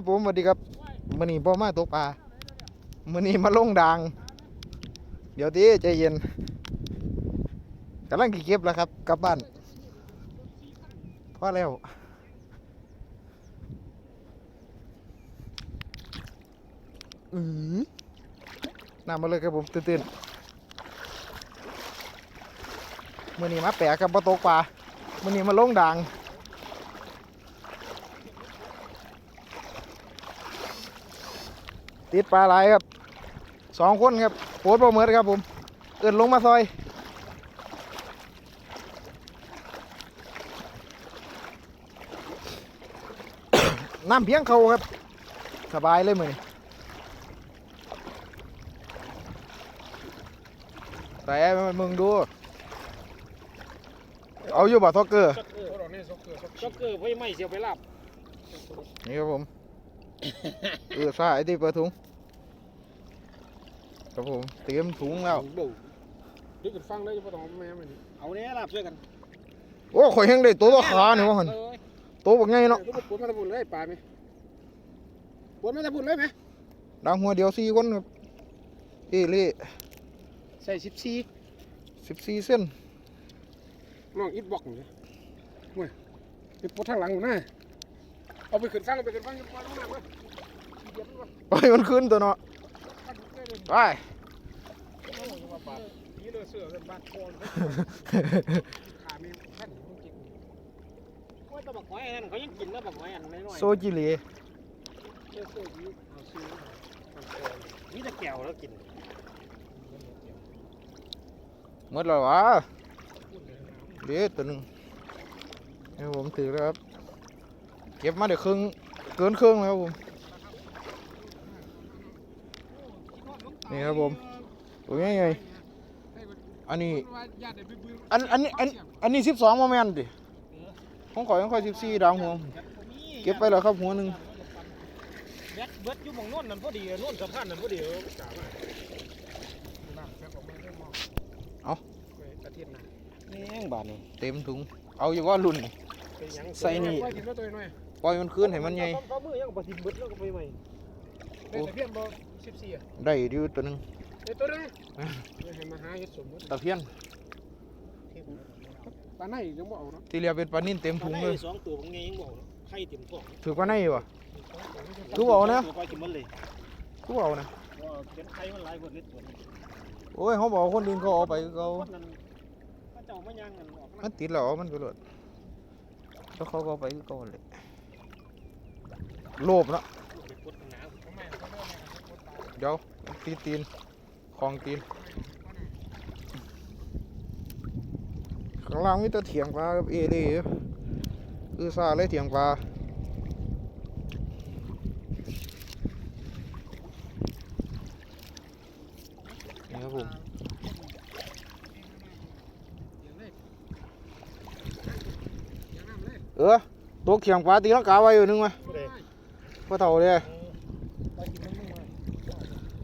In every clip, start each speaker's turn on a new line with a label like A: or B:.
A: ครับผมสวัสดีครับมื้อนี้บ่อมาตกปลามื้อนี้มาลงดางเดี๋ยวทีใจเย็นกำลังสิเก็บแล้วครับกลับบ้านพอแล้วอือน้ำมาเลยครับผมตื่นๆมื้อนี้มาแปะกับบ่ตกปลามื้อนี้มาลงดาง ติดปลาไหลายครับสองคนครับโคตรบ่เหมือนครับผมเอินลงมาซอย น้ำเพียงเขาครับ สบายเลยมือนี้แต่มึงดู เอาอยู่บ่ทอกเกอร์
B: ช็อกเกอร์ช็อกเกอร์ไว้ไม่เสียวไปลาบ
A: นี่ครับผม เออซ่าไอ้ที่เปิดถุงครับผมเตรียมถุงแล้ว
B: ดูดึกกันฟังได้ยังไม่ต้องแม่มันเอาเนี้ยลาบช่วยกัน
A: โอ้ข่อยยังได้ตัวตัวขาเนี่ยว่าหันตัวบักไงเนาะ
B: ลูกปวดมาตะบุนเลยปลาไหมปวดมาตะบุนเลยไหม
A: ดังหัวเดียวสี่คนครับเอเล่
B: ใส่สิบสี่
A: สิบสี่เส้น
B: น้องอิดบอกเลยเว้ยไปปวดทางหลังอยู่นะ เอาไปขึ้นฟังเอาไปขึ้นฟังยังปล่อยลงน้เลยเดี๋ยวมันว่า
A: ไปมันขึ้นตัวเนาะ
B: ขัดได้เลย
A: ไป
B: นี่เลยเสือเลยบาดคอขาม่ขั้นจริง
C: ว่าตะบักหอยนั่นเขายังกินแล้วบักหอยอันน้อย
A: โซจิลี
B: เชื่อเสือนี้เอาซื้อมันคอ
C: ๆนี่ตะแก้วแล้วกิน
A: หมดแล้ววะเดี๋ยวตัวหนึ่งนี่ผมถือแล้วครับ เก็บมาเดี๋ยวครึ่งเกินครึ่งแล้วครับผม นี่ครับผมตัวนี้ไง อันนี้ อันอันนี้อันอันนี้สิบสองโมเมนต์ดิของข่อยของข่อยสิบสี่ดาวหัวเก็บไปแล้วครับหัวหนึ่ง
C: เบ็ดเบ็ดอยู่หมองโน่นนั่นพอดีโน่นสะพานนั่นพอดี
B: จ่ามาน้ำแค่ของมันได้มองอาทิตย์หน้า
C: นี่ยังบาดนี่
A: เต็มถุง เอาอยู่ว่ารุ่นนี่
B: เป็นยัง
A: ใส่นี่
B: ไว้กินแล้วตัวน้อย
A: ปล่อยมันคืนให้มันใหญ่
C: ฝ่ามือยังบ่ทิ่มเบ็ดแล้วก็ไปใหม่
B: ได้แต่เพี้ยนบ่สิบสี่อะ
A: ได้อยู่ตัวหนึ่ง
B: ได้ตัวนึงเห็นมาหาเห็ดสมมติ
A: ตะเพียน
B: ปลาไหนยังบ่เอาเนาะ
A: ที่เรียกเป็นปลานิ่นเต็ม
C: ถุ
A: ถุ
C: ง
A: ง
C: เล
A: เลยย
C: สองตัวบางไงยังบ่เอาไข่เต็มท้อง
A: ถือปลาในอยู่วะคือบอกนะ
C: ตัวไปกินมันเลย
A: กูเอานะ
C: ว่าเก็บไข่มันหลายกว่านิดตัวนึง
A: โอ้ยเขาบอกว่าคนดินเขาเอาไปเขา
C: คนนั้นพระเจ้ามาย่างกันออก
A: มันติดแล้วเอามันไปเลยแล้วเขาก็เอาไปคือเขาเลย โลภเนาะ
B: เดี๋
A: ยวตีตีนคลองตีนข้างล่างมีแต่เถียงปลากับเอเล่คือซาเลยเถียงปลานี่ครับผม
B: เอ
A: อตัวเขียงปลาตีลังกาไว้อยู่นึงไหมำ
C: ผู้ใด
A: พ่อเฒ่าเลย
B: ไปกินมันมา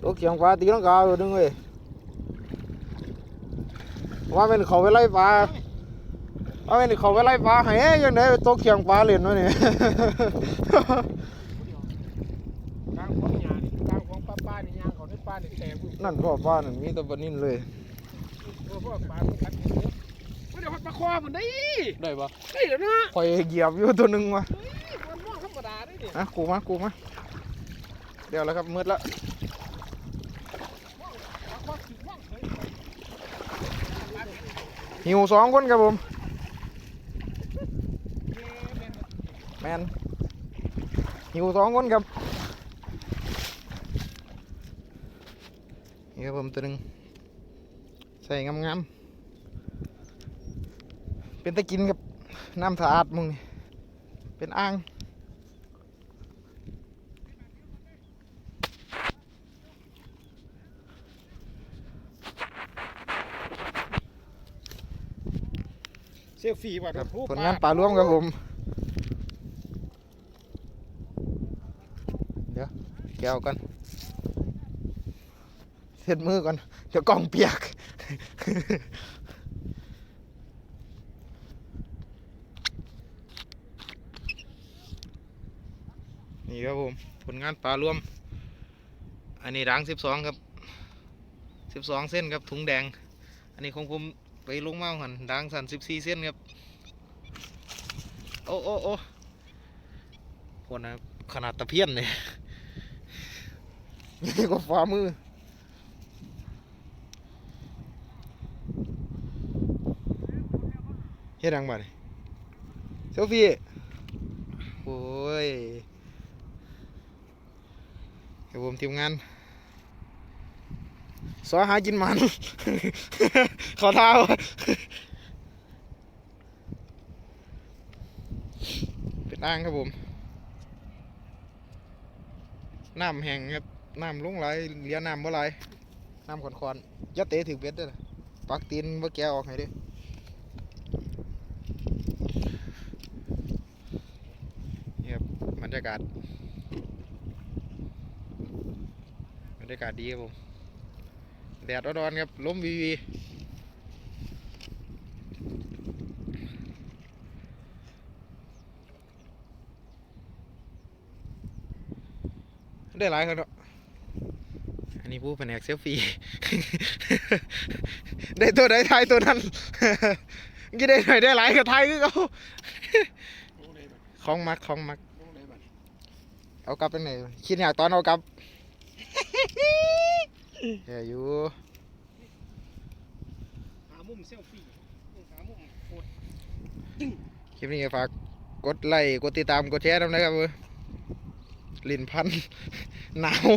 A: ตัวเขียงปลาตีลังกาอยู่นึงเว้ยว่าเป็นเขาไปไล่ปลาว่าเป็นเขาไปไล่ปลาให้ยังไงตัวเขียงปลาเล่นวะเนี่ย
B: กลางของยานี่กลางของปลาปลานี่ยางเขาได้ปลานี่แตกบุ้
A: นั่นพ่อปลานั่นมีแต่ปลานิ่นเลย
B: พวกปลาพวกกัดกินเยอะไม่ได้ปลาคอมันได้
A: ได้ปะ
B: ได้แล้วนะ
A: คอยเหยียบอยู่ตัวหนึงวะ
B: มัน
A: นะกูมากูมาเดี๋ยวแล้วครับมืดละ
B: ปลาคอขีดว่างเฮ้ย
A: หิวสองคนครับผมแมนหิวสองคนครับนี่ครับผมตัวหนึงใส่งามๆเป็นตะกินกับน้ำสะอาดมึงนี่เป็นอ่าง
B: ลฟี่ว่ะ
A: ครับผลงานปลาร่วมครับผม เดี๋ยวแก้วกันเช็ดมือก่อน เดี๋ยวกล่องเปียก นี่นี่ครับผม ผลงานปลารวม อันนี้ดังสิบสองครับสิบสองเส้นครับถุงแดง อันนี้ของผม ไปลงมาหันดังสันสิบสี่เส้นครับ โอ้โอ้โอ้คนนะขนาดตะเพียนเลยนี่ก็ฝ่ามือเฮ็ดดังบ่นี่เซลฟี่โอ้ยเดี๋ยวผมทีมงาน สอหากินมัน ขอท้าเป็นอ่างครับผมน้ำแห้งครับน้ำลุงไหลเหลียน้ำบ่ไหลน้ำขอนๆย่าเตะถึงเบ็ดด้อนะปักตีนบ่แกออกให้ด้อนี่ครับบรรยากาศบรรยากาศดีครับผม แดดร้อนๆครับล้มวีวีได้หลายครับเนาะอันนี้ผู้แผนกเซลฟี่ ได้ตัวใดทายตัวนั้นกี่ได้หน่อยได้หลายก็ทายคือเขา
B: ลงไหนบัด
A: ของมักของมัก เอากลับไปไหนคิดอยากตอนเอากลับ เฮ้ยอยู่
C: หามุมเซลฟี่หามุมโคตร
A: คลิปนี้ก็ฝากกดไลค์กดติดตามกดแชร์ด้วยนะครับเว้ยลิ้นพันหนาว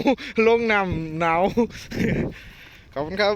A: ลงน้ำหนาวขอบคุณครับ